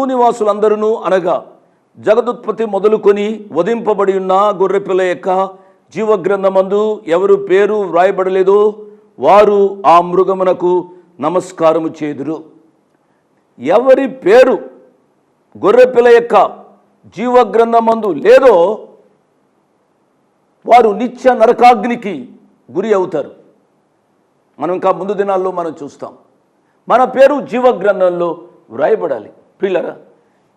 భూనివాసులందరూ అనగా జగదుత్పత్తి మొదలుకొని వధింపబడి ఉన్న గొర్రెపిల్ల యొక్క జీవగ్రంథమందు ఎవరు పేరు వ్రాయబడలేదో వారు ఆ మృగమునకు నమస్కారము చేదురు. ఎవరి పేరు గొర్రెపిల్ల యొక్క జీవగ్రంథమందు లేదో వారు నిత్య నరకాగ్నికి గురి అవుతారు. మనం ఇంకా ముందు దినాల్లో మనం చూస్తాం. మన పేరు జీవగ్రంథంలో వ్రాయబడాలి. పిల్లరా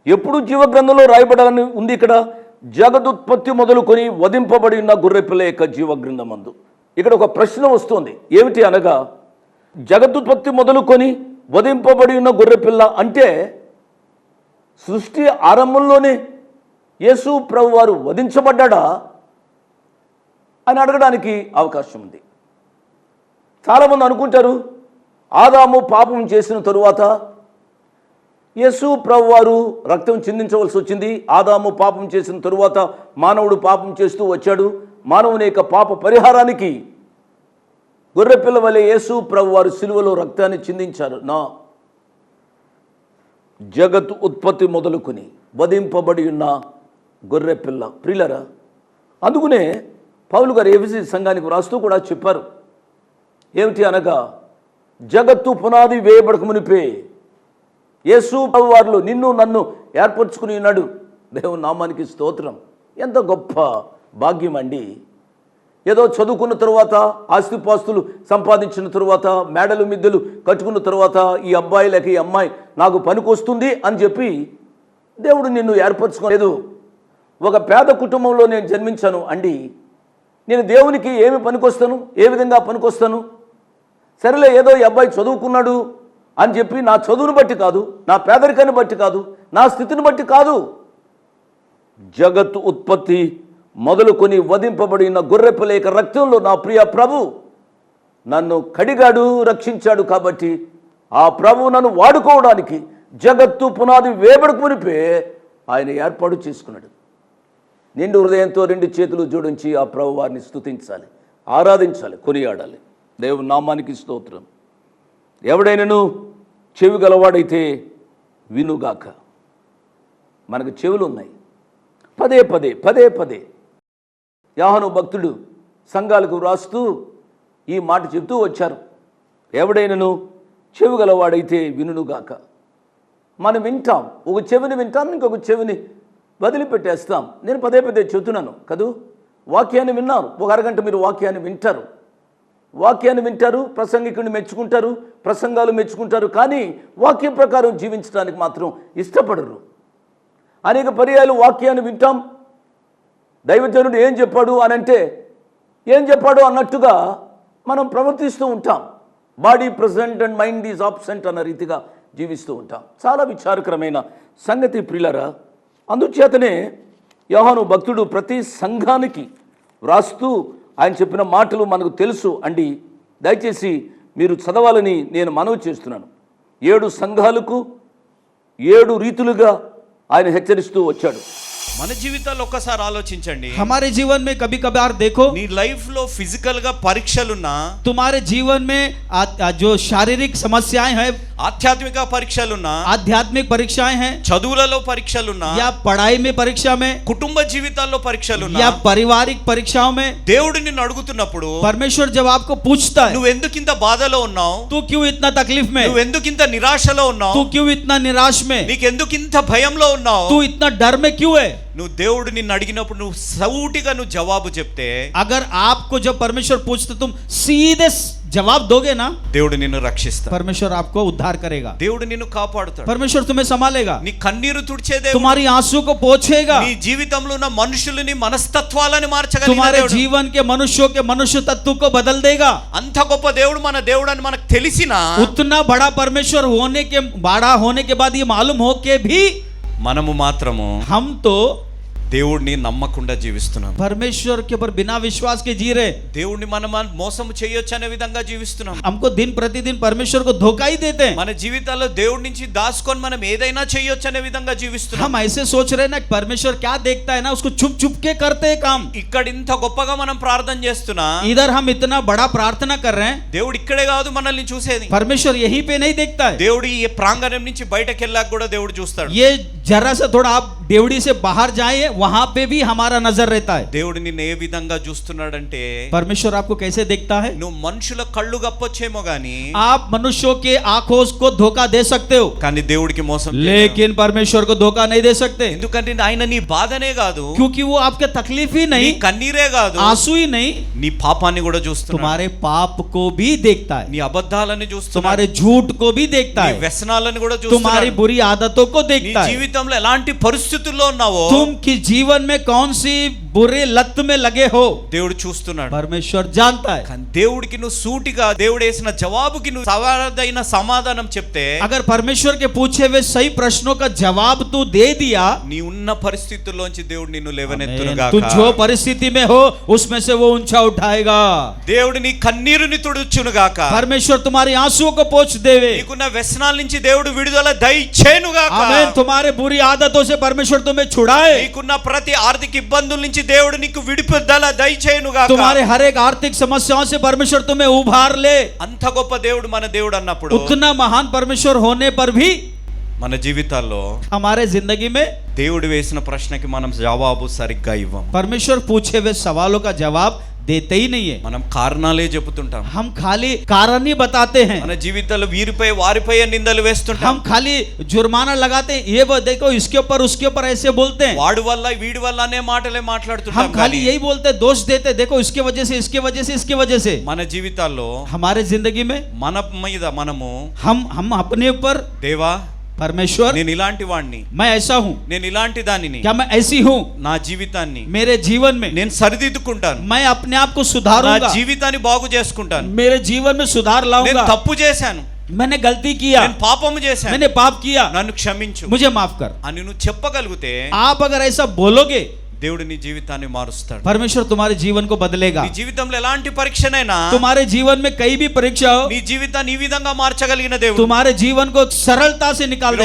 ఎప్పుడు జీవగ్రంథంలో రాయబడాలని ఉంది ఇక్కడ? జగదుత్పత్తి మొదలుకొని వధింపబడి ఉన్న గొర్రెపిల్ల యొక్క జీవగ్రంథమందు. ఇక్కడ ఒక ప్రశ్న వస్తుంది. ఏమిటి అనగా జగదుత్పత్తి మొదలుకొని వధింపబడి ఉన్న గొర్రెపిల్ల అంటే సృష్టి ఆరంభంలోనే యేసు ప్రభు వారు వధించబడ్డా అని అడగడానికి అవకాశం ఉంది. చాలామంది అనుకుంటారు ఆదాము పాపం చేసిన తరువాత యేసు ప్రభు వారు రక్తం చిందించవలసి వచ్చింది. ఆదాము పాపం చేసిన తరువాత మానవుడు పాపం చేస్తూ వచ్చాడు. మానవుని యొక్క పాప పరిహారానికి గొర్రెపిల్ల వలె యేసు ప్రభు వారు సిలువలో రక్తాన్ని చిందించారు. నా జగత్ ఉత్పత్తి మొదలుకొని వధింపబడి ఉన్న గొర్రెపిల్ల. ప్రిలరా అందుకునే పౌలు గారు ఏబిసి సంఘానికి వ్రాస్తూ కూడా చెప్పారు. ఏమిటి అనగా జగత్తు పునాది వేయబడకమునిపే యేసు వారిలో నిన్ను నన్ను ఏర్పరచుకుని ఉన్నాడు. దేవుని నామానికి స్తోత్రం. ఎంత గొప్ప భాగ్యం అండి. ఏదో చదువుకున్న తరువాత ఆస్తిపాస్తులు సంపాదించిన తరువాత మేడలు మిద్దెలు కట్టుకున్న తరువాత ఈ అబ్బాయి లేక ఈ అమ్మాయి నాకు పనికొస్తుంది అని చెప్పి దేవుడు నిన్ను ఏర్పరచుకోలేదు. ఒక పేద కుటుంబంలో నేను జన్మించాను అండి. నేను దేవునికి ఏమి పనికొస్తాను? ఏ విధంగా పనికొస్తాను? సరేలే ఏదో ఈ అబ్బాయి చదువుకున్నాడు అని చెప్పి నా చదువును బట్టి కాదు నా పేదరికాన్ని బట్టి కాదు నా స్థితిని బట్టి కాదు. జగత్తు ఉత్పత్తి మొదలుకొని వధింపబడిన గొర్రెపిలేక రక్తంలో నా ప్రియ ప్రభు నన్ను కడిగాడు రక్షించాడు కాబట్టి ఆ ప్రభు నన్ను వాడుకోవడానికి జగత్తు పునాది వేబడుకు మునిపే ఆయన ఏర్పాటు చేసుకున్నాడు. నిండు హృదయంతో రెండు చేతులు జోడించి ఆ ప్రభు వారిని స్తుతించాలి ఆరాధించాలి కొనియాడాలి. దేవుని నామానికి స్తోత్రం. ఎవడైనను చెవి గలవాడైతే వినుగాక. మనకు చెవులు ఉన్నాయి. పదే పదే పదే పదే. యాహను భక్తుడు సంఘాలకు వ్రాస్తూ ఈ మాట చెప్తూ వచ్చారు. ఎవడైనను చెవి గలవాడైతే వినుగాక మనం వింటాం. ఒక చెవిని వింటాం ఇంకొక చెవిని వదిలిపెట్టేస్తాం. నేను పదే పదే చెబుతున్నాను. కదూ? వాక్యాన్ని విన్నారు. ఒక అరగంట మీరు వాక్యాన్ని వింటారు. వాక్యాన్ని వింటారు ప్రసంగికుని మెచ్చుకుంటారు ప్రసంగాలు మెచ్చుకుంటారు కానీ వాక్యం ప్రకారం జీవించడానికి మాత్రం ఇష్టపడరు. అనేక పర్యాయాలు వాక్యాన్ని వింటాం. దైవజనుడు ఏం చెప్పాడు అని అంటే ఏం చెప్పాడు అన్నట్టుగా మనం ప్రవర్తిస్తూ ఉంటాం. Body present and mind is absent అన్న రీతిగా జీవిస్తూ ఉంటాం. చాలా విచారకరమైన సంగతి ప్రియులరా. అందుచేతనే యోహాను భక్తుడు ప్రతి సంఘానికి వ్రాస్తూ ఆయన చెప్పిన మాటలు మనకు తెలుసు అండి దయచేసి మీరు చదవాలని నేను మనవి చేస్తున్నాను ఏడు సంఘాలకు ఏడు రీతులుగా ఆయన హెచ్చరిస్తూ వచ్చాడు మన జీవితాల్లో ఒక్కసారి ఆలోచించండి हमारे जीवन में कभी कभार देखो నీ లైఫ్ లో ఫిజికల్ గా పరీక్షలున్నా तुम्हारे जीवन में आ, आ, जो शारीरिक समस्याएं हैं ఆధ్యాత్మిక పరీక్షలున్నా आध्यात्मिक परीक्षाएं हैं చదువులలో పరీక్షలున్నా या पढ़ाई में परीक्षा में కుటుంబ జీవితాల్లో పరీక్షలున్నా या पारिवारिक परीक्षाओं में దేవుడు నిన్ను అడుగుతున్నప్పుడు परमेश्वर जब आपको पूछता है నువ్వు ఎందుకు ఇంత బాధలో ఉన్నావు तू क्यों इतना तकलीफ में నువ్వు ఎందుకు ఇంత నిరాశలో ఉన్నావు तू क्यों इतना निराश में నీకు ఎందుకు ఇంత భయంలో ఉన్నావు तू इतना डर में क्यों है నువ్వు దేవుడు నిన్ను అడిగినప్పుడు నువ్వు సౌటిగా నువ్వు జవాబు చెప్తే अगर आपको जब परमेश्वर पूछते तुम सीधे स- जवाब दोगे ना దేవుడు నిన్ను రక్షిస్తాడు परमेश्वर आपको उद्धार करेगा దేవుడు నిన్ను కాపాడుతాడు परमेश्वर तुम्हें संभालेगा నీ కన్నీరు తుడిచే దేవుడు तुम्हारी आंसू को पोछेगा నీ జీవితంలో ఉన్న మనుషులని మనస్తత్వాలని మార్చగలిగిన तुम्हारे దేవుడు. जीवन के मनुष्यों के मनुष्य तत्व को बदल देगा అంత గొప్ప దేవుడు మన దేవుడు అని మనకు తెలిసినా उतना बड़ा परमेश्वर होने के बड़ा होने के बाद ये मालूम हो के भी మనము మాత్రము हम तो దేవుడిని నమ్మకుండా జీవిస్తున్నాం परमेश्वर के ऊपर बिना विश्वास के जी रहे దేవుడిని మనం మోసం చేయొచ్చు అనే విధంగా జీవిస్తున్నాం हमको दिन प्रतिदिन परमेश्वर को धोखा ही देते हैं మన జీవితాల్లో దేవుడి నుంచి దాచుకొని మనం ఏదైనా చేయొచ్చు అనే విధంగా జీవిస్తున్నాం हम ऐसे सोच रहे हैं ना कि परमेश्वर क्या देखता है ना उसको छुप छुप के करते हैं काम ఇక్కడ ఇంత గొప్పగా మనం ప్రార్థన చేస్తున్నా इधर हम इतना बड़ा प्रार्थना कर रहे हैं దేవుడు ఇక్కడే కాదు మనల్ని చూసేది परमेश्वर यहीं पे नहीं देखता है దేవుడు ఈ ప్రాంగణం నుంచి బయటకు వెళ్ళాక కూడా దేవుడు చూస్తాడు ये जरा सा थोड़ा आप देवड़ी से बाहर जाए वहां पे भी हमारा नजर रहता है దేవుడు నిన్ను ఏ విధంగా చూస్తున్నాడంటే परमेश्वर आपको कैसे देखता है నువ్వు మనుషుల కళ్ళు కప్పొచ్చేమో గాని आप मनुष्यों के आंखों को धोखा दे सकते हो కానీ దేవుడికి మోసం చేయలేవు. लेकिन परमेश्वर को धोखा नहीं दे सकते ఎందుకంటే ఆయన నీ బాధనే కాదు क्योंकि वो आपके तकलीफ ही నీ नहीं కన్నీరే కాదు आंसू ही नहीं నీ పాపాన్ని కూడా చూస్తున్నాడు तुम्हारे पाप को भी देखता है నీ అబద్ధాలని చూస్తున్నాడు तुम्हारे झूठ को भी देखता నీ है వ్యసనాలను కూడా तुम्हारी చూస్తున్నాడు बुरी आदतों को నీ देखता है జీవితంలో ఎలాంటి పరిస్థితుల్లో ఉన్నావో తుమ్కి జీవన్ మే కౌన్ సి बुरे लत में लगे हो దేవుడు చూస్తున్నాడు परमेश्वर जानता है కానీ దేవుడికి నువ్వు సూటిగా దేవుడు వేసిన జవాబుకి నువ్వు సవాదైన సమాధానం చెప్తే अगर परमेश्वर के पूछे हुए सही प्रश्नों का जवाब तू दे दिया నీ ఉన్న పరిస్థితుల్లోంచి దేవుడు నిన్ను तू లేవనెత్తునుగా जो परिस्थिति में हो उसमें से वो ऊंचा उठाएगा దేవుడు నీ కన్నీరుని తుడుచునుగాక परमेश्वर तुम्हारी आंसुओं को पोछ देवे నీకున్న వ్యసనాల నుంచి దేవుడు విడుదల దయచేనుగాక आमीन तुम्हारे बुरी आदतों से परमेश्वर तुम्हें छुड़ाए నీకున్న ప్రతి ఆర్థిక ఇబ్బందుల నుంచి దేవుడు నీకు విడిపిద్దల దయచేయునుగాక तुम्हारे हर एक आर्थिक समस्याओं से परमेश्वर तुम्हें उभार ले అంత గొప్ప దేవుడు మన దేవుడు అన్నప్పుడు उतना महान परमेश्वर होने पर भी మన జీవితాల్లో हमारे जिंदगी में దేవుడు వేసిన ప్రశ్నకి మనం జవాబు సరిగ్గా ఇవ్వం परमेश्वर पूछे हुए सवालों का जवाब దేతే నహీ మనం కారణాలే చెబుతుంటాం. హమ్ ఖాళీ కారణి బతాతే హై మన జీవితాలు వీరిపై వారిపై నిందలు వేస్తుంటాం. హమ్ ఖాళీ జుర్మానా లగాతే ఏ దేఖో ఇస్కే ఉపర్ ఉస్కే ఉపర్ ఐసే బోల్తే వాడు వల్ల వీడి వల్ల అనే మాటలే మాట్లాడుతుంటాం హమ్ ఖాళీ యహీ బోల్తే దోష్ దేతే దేఖో ఇస్కే వజహ సే ఇస్కే వజహ సే ఇస్కే వజహ సే మన జీవితాల్లో హమారే జిందగీ మే మన మీద మనము హమ్ హమ్ అప్నే ఉపర్ దేవా परमेश्वर నేను ఇలాంటి వాడిని मैं ऐसा हूँ నేను ఇలాంటి దానిని क्या मैं ऐसी हूँ నా జీవితాన్ని मेरे जीवन में నేను సరిదిద్దుకుంటాను मैं अपने आप को నా सुधारूंगा జీవితాన్ని బాగు చేసుకుంటాను मेरे जीवन में सुधार నేను लाऊंगा తప్పు చేశాను मैंने गलती किया నేను పాపము చేశాను मैंने पाप किया నన్ను క్షమించు मुझे माफ कर అని నువ్వు చెప్పగలిగితే आप अगर ऐसा बोलोगे దేవుడు నీ జీవితాన్ని మారుస్తాడు परमेश्वर तुम्हारे जीवन को बदलेगा నీ జీవితంలో ఎలాంటి పరీక్షనైనా तुम्हारे जीवन में कई भी परीक्षा हो నీ జీవితాన్ని ఈ విధంగా మార్చగలిగిన దేవుడు तुम्हारे जीवन को सरलता से निकाल